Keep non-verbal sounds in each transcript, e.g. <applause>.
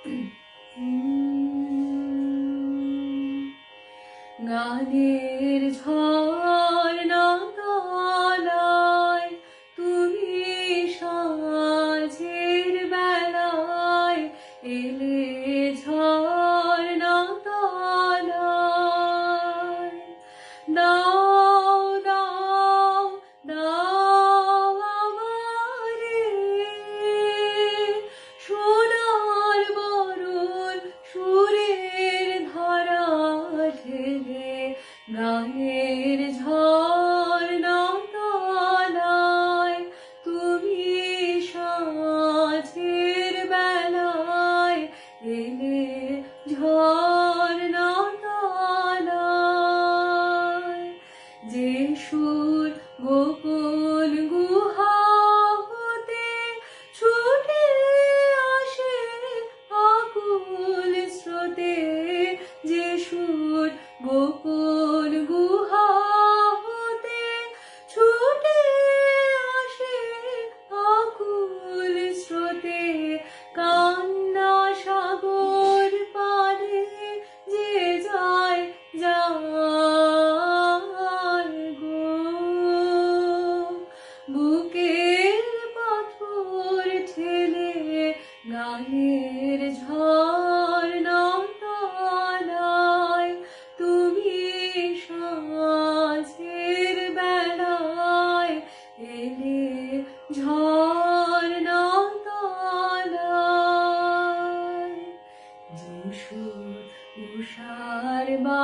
<clears throat> গানের ঝর্ণা তুমি সাঝের বেলায় এলে ঝর্ণা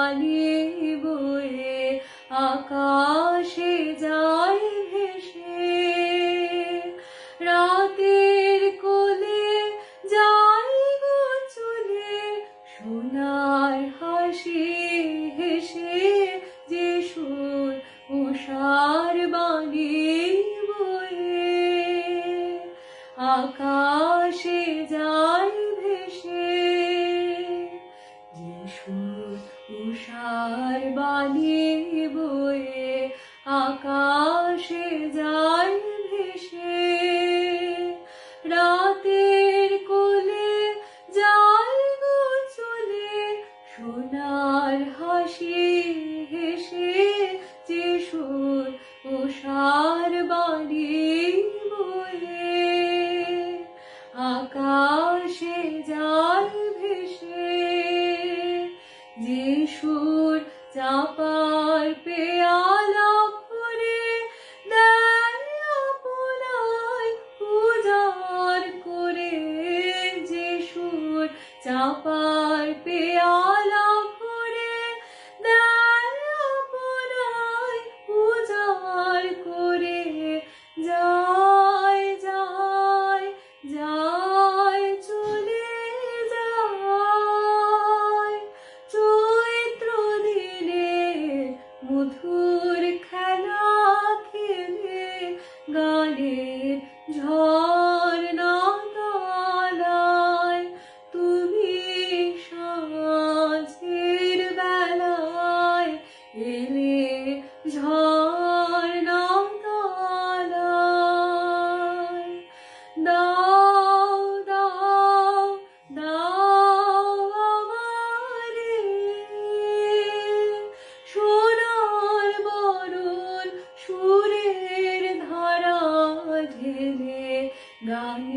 বাণী বয়ে আকাশে যায় ভেসে রাতের কোলে যায় গো চলে, সোনার হাসি হেসে যে সুর উষার বাণী বয়ে। আকাশে যায় উষার বাণী বয়ে আকাশে যায় ভেসে। রাতের কোলে যায় চলে সোনার হাসি হেসে যিশুর উষার বাণী বয়ে। আকাশে যায় চাপার পেয়ালা long